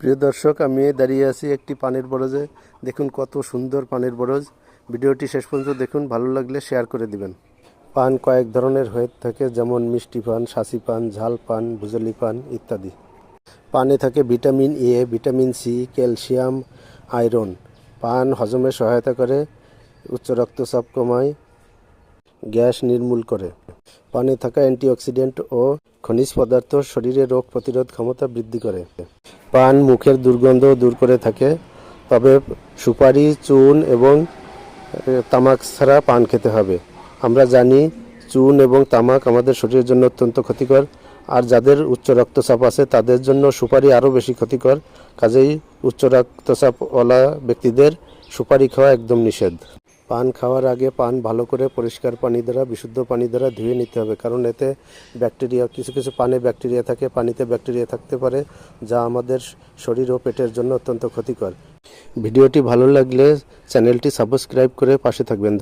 প্রিয় দর্শক, আমি দাঁড়িয়ে আছি একটি পানির বরজে। দেখুন কত সুন্দর পানির বরজ। ভিডিওটি শেষ পর্যন্ত দেখুন, ভালো লাগলে শেয়ার করে দিবেন। পান কয়েক ধরনের হয়ে থাকে, যেমন মিষ্টি পান শাসি পান, ঝাল পান, ভুজলি পান ইত্যাদি। পানে থাকে vitamin A, vitamin C, calcium, iron. পান হজমে সহায়তা করে, উচ্চ রক্তচাপ কমায় গ্যাস নির্মূল করে। পানে থাকা অ্যান্টিঅক্সিডেন্ট ও খনিজ পদার্থ শরীরে রোগ প্রতিরোধ ক্ষমতা বৃদ্ধি করে। পান মুখের দুর্গন্ধ দূর করে থাকে, তবে সুপারি চুন এবং তামাক ছাড়া পান খেতে হবে। আমরা জানি চুন এবং তামাক আমাদের শরীরের জন্য অত্যন্ত ক্ষতিকর, আর যাদের উচ্চ রক্তচাপ আছে তাদের জন্য সুপারি আরও বেশি ক্ষতিকর। কাজেই উচ্চ রক্তচাপওয়ালা ব্যক্তিদের সুপারি খাওয়া একদম নিষেধ। পান খাওয়ার আগে পান ভালো করে পরিষ্কার পানি দ্বারা, বিশুদ্ধ পানি দ্বারা ধুয়ে নিতে হবে। কারণ এতে ব্যাকটেরিয়া, কিছু কিছু পানে ব্যাকটেরিয়া থাকে, পানিতে ব্যাকটেরিয়া থাকতে পারে, যা আমাদের শরীর ও পেটের জন্য অত্যন্ত ক্ষতিকর। ভিডিওটি ভালো লাগলে চ্যানেলটি সাবস্ক্রাইব করে পাশে থাকবেন।